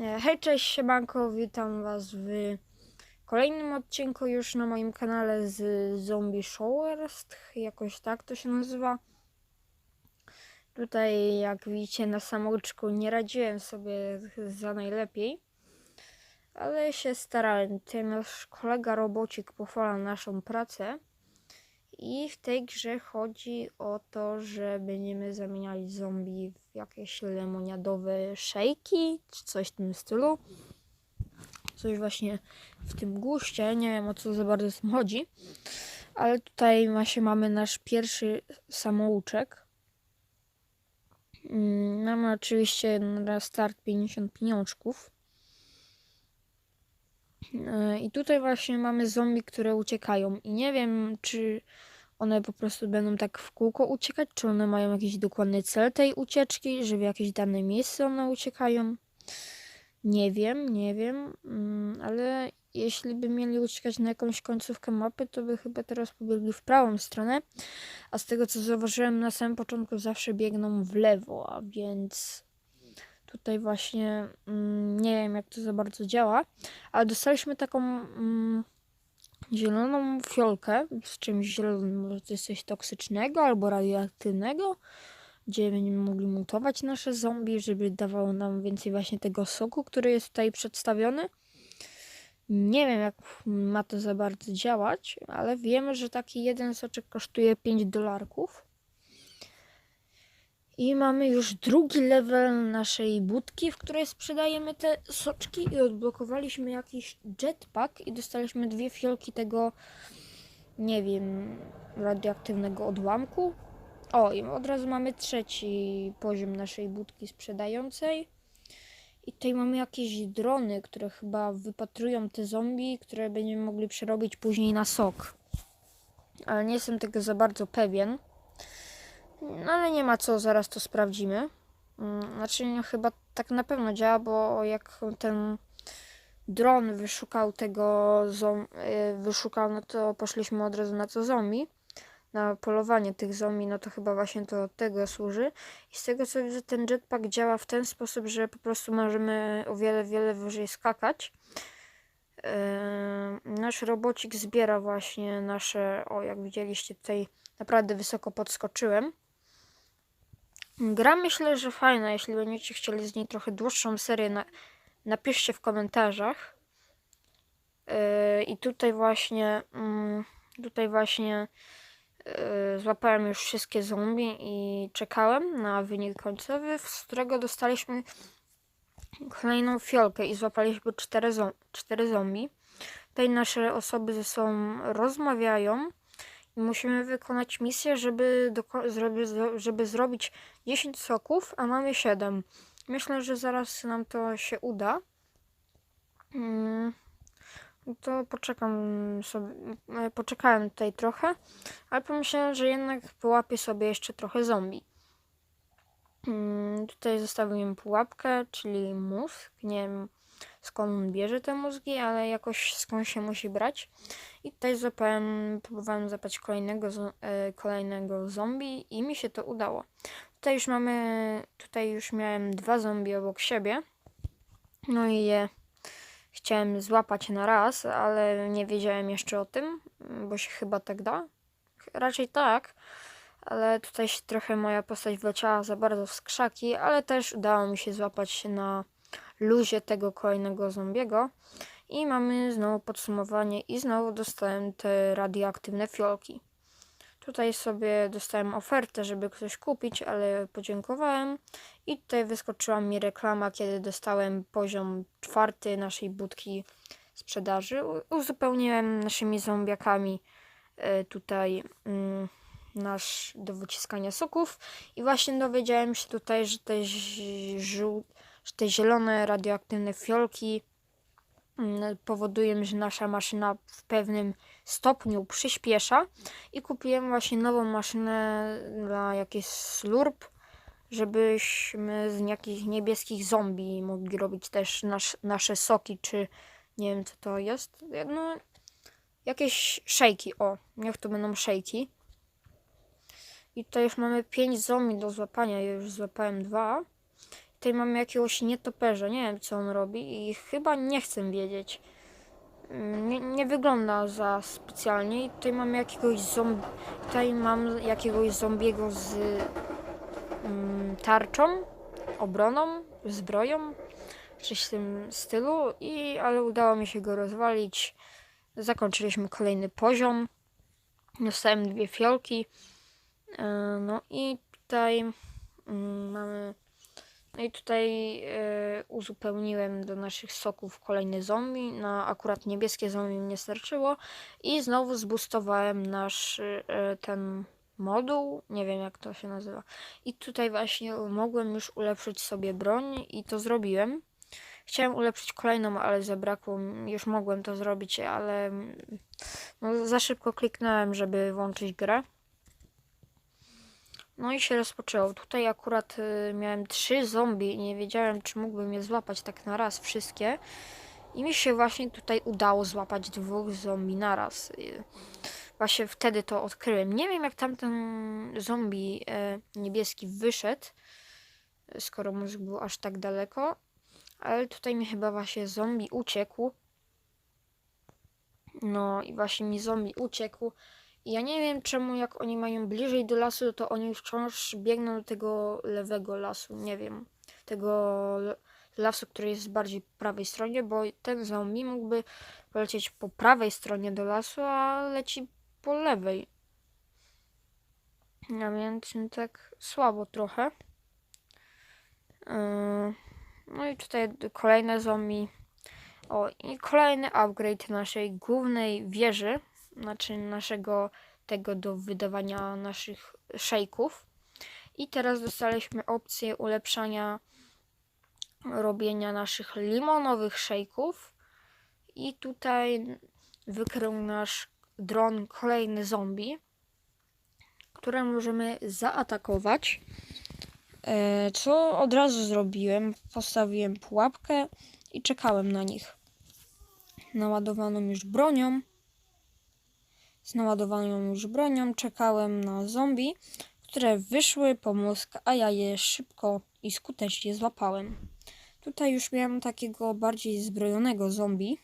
E, Hej, cześć, siemanko, witam was w kolejnym odcinku już na moim kanale z Zombie Showers, jakoś tak to się nazywa. Tutaj, jak widzicie, na samouczku nie radziłem sobie za najlepiej, ale się starałem. Tutaj nasz kolega Robocik pochwala naszą pracę. I w tej grze chodzi o to, że będziemy zamieniali zombie w jakieś lemoniadowe szejki, czy coś w tym stylu. Coś właśnie w tym guście, nie wiem o co za bardzo tym chodzi. Ale tutaj właśnie mamy nasz pierwszy samouczek. Mm, Mamy oczywiście na start 50 pieniążków. E, I tutaj właśnie mamy zombie, które uciekają. I nie wiem, czy one po prostu będą tak w kółko uciekać, czy one mają jakiś dokładny cel tej ucieczki, że w jakieś dane miejsce one uciekają. Nie wiem, nie wiem, mm, ale jeśli by mieli uciekać na jakąś końcówkę mapy, to by chyba teraz pobiegli w prawą stronę. A z tego co zauważyłem na samym początku, zawsze biegną w lewo, a więc tutaj właśnie mm, nie wiem jak to za bardzo działa, ale dostaliśmy taką mm, zieloną fiolkę z czymś zielonym, może to jest coś toksycznego albo radioaktywnego, gdzie będziemy mogli mutować nasze zombie, żeby dawało nam więcej właśnie tego soku, który jest tutaj przedstawiony. Nie wiem, jak ma to za bardzo działać, ale wiemy, że taki jeden soczek kosztuje 5 dolarków. I mamy już drugi level naszej budki, w której sprzedajemy te soczki i odblokowaliśmy jakiś jetpack i dostaliśmy dwie fiolki tego, nie wiem, radioaktywnego odłamku. O, i od razu mamy trzeci poziom naszej budki sprzedającej. I tutaj mamy jakieś drony, które chyba wypatrują te zombie, które będziemy mogli przerobić później na sok. Ale nie jestem tego za bardzo pewien. No ale nie ma co, zaraz to sprawdzimy. Mm, Znaczy no, chyba tak na pewno działa, bo jak ten dron wyszukał tego zom- y, wyszukał, no to poszliśmy od razu na to zombie. Na polowanie tych zombie, no to chyba właśnie to od tego służy. I z tego co widzę, ten jetpack działa w ten sposób, że po prostu możemy o wiele, wiele wyżej skakać. Nasz robocik zbiera właśnie nasze, o jak widzieliście tutaj naprawdę wysoko podskoczyłem. Gra myślę, że fajna. Jeśli będziecie chcieli z niej trochę dłuższą serię, na, napiszcie w komentarzach. Yy, I tutaj właśnie, mm, tutaj właśnie yy, złapałem już wszystkie zombie i czekałem na wynik końcowy, z którego dostaliśmy kolejną fiolkę i złapaliśmy cztery, zo- cztery zombie. Tutaj nasze osoby ze sobą rozmawiają musimy wykonać misję, żeby, żeby zrobić 10 soków, a mamy 7. Myślę, że zaraz nam to się uda. Mm, no to poczekam sobie, e, poczekałem tutaj trochę, ale pomyślałem, że jednak połapię sobie jeszcze trochę zombie. Mm, tutaj zostawiłem pułapkę, czyli mózg. Nie wiem skąd on bierze te mózgi, ale jakoś skąd się musi brać. I tutaj złapałem, próbowałem zapać kolejnego, e, kolejnego zombie i mi się to udało. Tutaj już mamy, tutaj już miałem dwa zombie obok siebie. No i je chciałem złapać na raz, ale nie wiedziałem jeszcze o tym, bo się chyba tak da. Raczej tak, ale tutaj się trochę moja postać wleciała za bardzo w skrzaki, ale też udało mi się złapać na luzie tego kolejnego zombiego. I mamy znowu podsumowanie i znowu dostałem te radioaktywne fiolki. Tutaj sobie dostałem ofertę, żeby coś kupić, ale podziękowałem. I tutaj wyskoczyła mi reklama, kiedy dostałem poziom czwarty naszej budki sprzedaży. Uzupełniłem naszymi zombiakami e, tutaj mm, nasz do wyciskania soków. I właśnie dowiedziałem się tutaj, że te, zi- żół- że te zielone radioaktywne fiolki mm, powodują, że nasza maszyna w pewnym stopniu przyspiesza i kupiłem właśnie nową maszynę dla jakiejś slurp, żebyśmy z jakichś niebieskich zombie mogli robić też nasz, nasze soki, czy nie wiem co to jest. No, jakieś szejki, o, niech to będą szejki. I tutaj już mamy 5 zombie do złapania, ja już złapałem dwa. Tutaj mamy jakiegoś nietoperza. Nie wiem, co on robi i chyba nie chcę wiedzieć. Mm, Nie, nie wygląda za specjalnie. I tutaj mamy jakiegoś zombie. Tutaj mam jakiegoś zombiego z mm, tarczą, obroną, zbroją, coś w tym stylu. I ale udało mi się go rozwalić. Zakończyliśmy kolejny poziom. Dostałem dwie fiolki. E, No i tutaj mm, mamy. No i tutaj e, uzupełniłem do naszych soków kolejny zombie. Na akurat niebieskie zombie mnie starczyło. I znowu zbustowałem nasz e, ten moduł. Nie wiem jak to się nazywa. I tutaj właśnie mogłem już ulepszyć sobie broń i to zrobiłem. Chciałem ulepszyć kolejną, ale zabrakło. Już mogłem to zrobić, ale mm, no, za szybko kliknąłem, żeby włączyć grę. No i się rozpoczęło. Tutaj akurat y, miałem trzy zombie i nie wiedziałem, czy mógłbym je złapać tak na raz wszystkie. I mi się właśnie tutaj udało złapać dwóch zombie na raz. Y, Właśnie wtedy to odkryłem. Nie wiem, jak tamten zombie e, niebieski wyszedł, skoro mózg był aż tak daleko. Ale tutaj mi chyba właśnie zombie uciekł. No i właśnie mi zombie uciekł. Ja nie wiem czemu jak oni mają bliżej do lasu, to oni wciąż biegną do tego lewego lasu. Nie wiem. Tego lasu, który jest bardziej po prawej stronie, bo ten zombie mógłby polecieć po prawej stronie do lasu, a leci po lewej. A więc no tak słabo trochę. Yy, No i tutaj kolejne zombie. O, i kolejny upgrade naszej głównej wieży, znaczy naszego tego do wydawania naszych szejków. I teraz dostaliśmy opcję ulepszania robienia naszych limonowych szejków. I tutaj wykrył nasz dron kolejny zombie, które możemy zaatakować. E, Co od razu zrobiłem? Postawiłem pułapkę i czekałem na nich. Naładowaną już bronią. Naładowaną już bronią czekałem na zombie, które wyszły po mózg, a ja je szybko i skutecznie złapałem. Tutaj już miałem takiego bardziej zbrojonego zombie,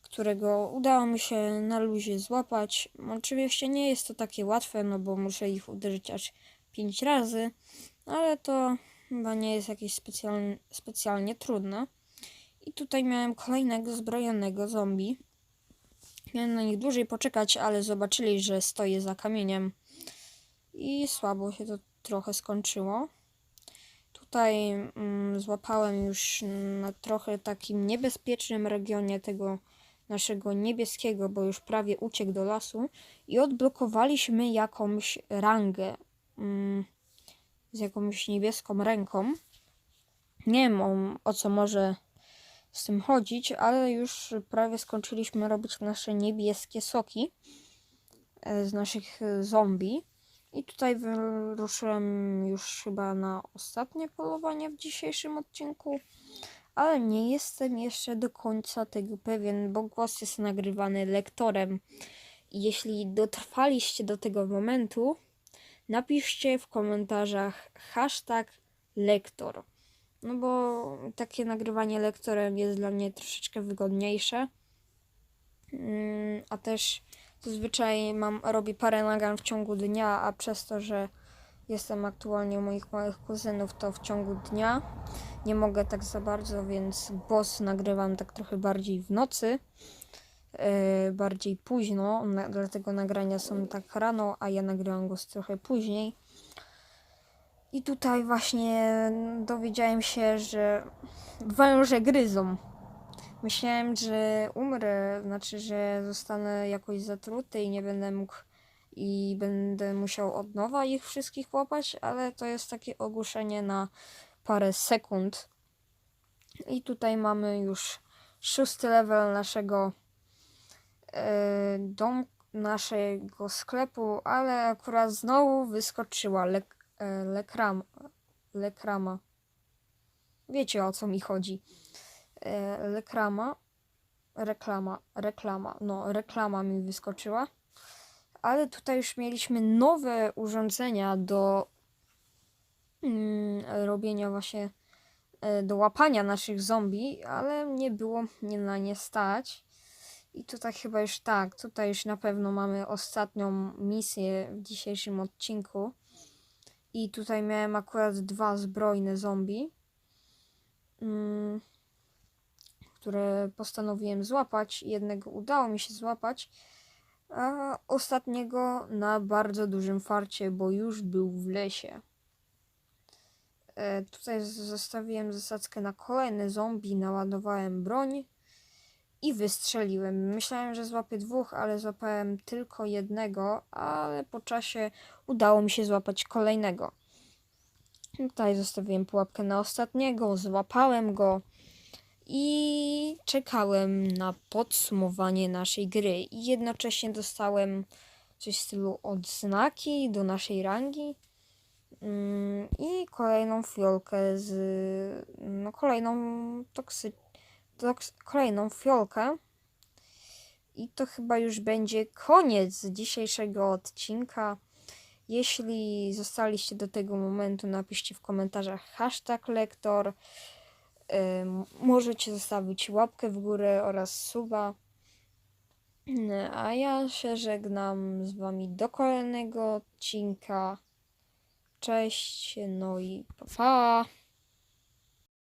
którego udało mi się na luzie złapać. Oczywiście nie jest to takie łatwe, no bo muszę ich uderzyć aż 5 razy, ale to chyba nie jest jakieś specjalnie, specjalnie trudne. I tutaj miałem kolejnego zbrojonego zombie. Miałem na nich dłużej poczekać, ale zobaczyli, że stoję za kamieniem. I słabo się to trochę skończyło. Tutaj mm, złapałem już na trochę takim niebezpiecznym regionie tego naszego niebieskiego, bo już prawie uciekł do lasu. I odblokowaliśmy jakąś rangę mm, z jakąś niebieską ręką. Nie wiem o, o co może z tym chodzić, ale już prawie skończyliśmy robić nasze niebieskie soki e, z naszych e, zombie. I tutaj wyruszyłem już chyba na ostatnie polowanie w dzisiejszym odcinku, ale nie jestem jeszcze do końca tego pewien, bo głos jest nagrywany lektorem. Jeśli dotrwaliście do tego momentu, napiszcie w komentarzach hashtag lektor. No bo takie nagrywanie lektorem jest dla mnie troszeczkę wygodniejsze. Mm, A też zazwyczaj mam, robię parę nagrań w ciągu dnia, a przez to, że jestem aktualnie u moich małych kuzynów, to w ciągu dnia nie mogę tak za bardzo, więc głos nagrywam tak trochę bardziej w nocy, yy, bardziej późno, dlatego nagrania są tak rano, a ja nagrywam głos trochę później. I tutaj właśnie dowiedziałem się, że węże gryzą. Myślałem, że umrę, znaczy, że zostanę jakoś zatruty i nie będę mógł i będę musiał od nowa ich wszystkich łapać, ale to jest takie ogłuszenie na parę sekund. I tutaj mamy już szósty level naszego dom, naszego sklepu, ale akurat znowu wyskoczyła lek, lekram, lekrama. Wiecie o co mi chodzi. E, lekrama, reklama, reklama, no reklama mi wyskoczyła. Ale tutaj już mieliśmy nowe urządzenia do mm, robienia właśnie e, do łapania naszych zombie, ale nie było mnie na nie stać. I tutaj chyba już tak, tutaj już na pewno mamy ostatnią misję w dzisiejszym odcinku. I tutaj miałem akurat dwa zbrojne zombie, mm, które postanowiłem złapać. Jednego udało mi się złapać, a ostatniego na bardzo dużym farcie, bo już był w lesie. E, tutaj zostawiłem zasadzkę na kolejny zombie, naładowałem broń i wystrzeliłem. Myślałem, że złapię dwóch, ale złapałem tylko jednego, ale po czasie udało mi się złapać kolejnego. Tutaj zostawiłem pułapkę na ostatniego, złapałem go i czekałem na podsumowanie naszej gry. I jednocześnie dostałem coś w stylu odznaki do naszej rangi. Mm, I kolejną fiolkę z. No, kolejną toksy, toks, kolejną fiolkę. I to chyba już będzie koniec dzisiejszego odcinka. Jeśli zostaliście do tego momentu, napiszcie w komentarzach hashtag lektor. Możecie zostawić łapkę w górę oraz suba. A ja się żegnam z wami do kolejnego odcinka. Cześć, no i pa. pa.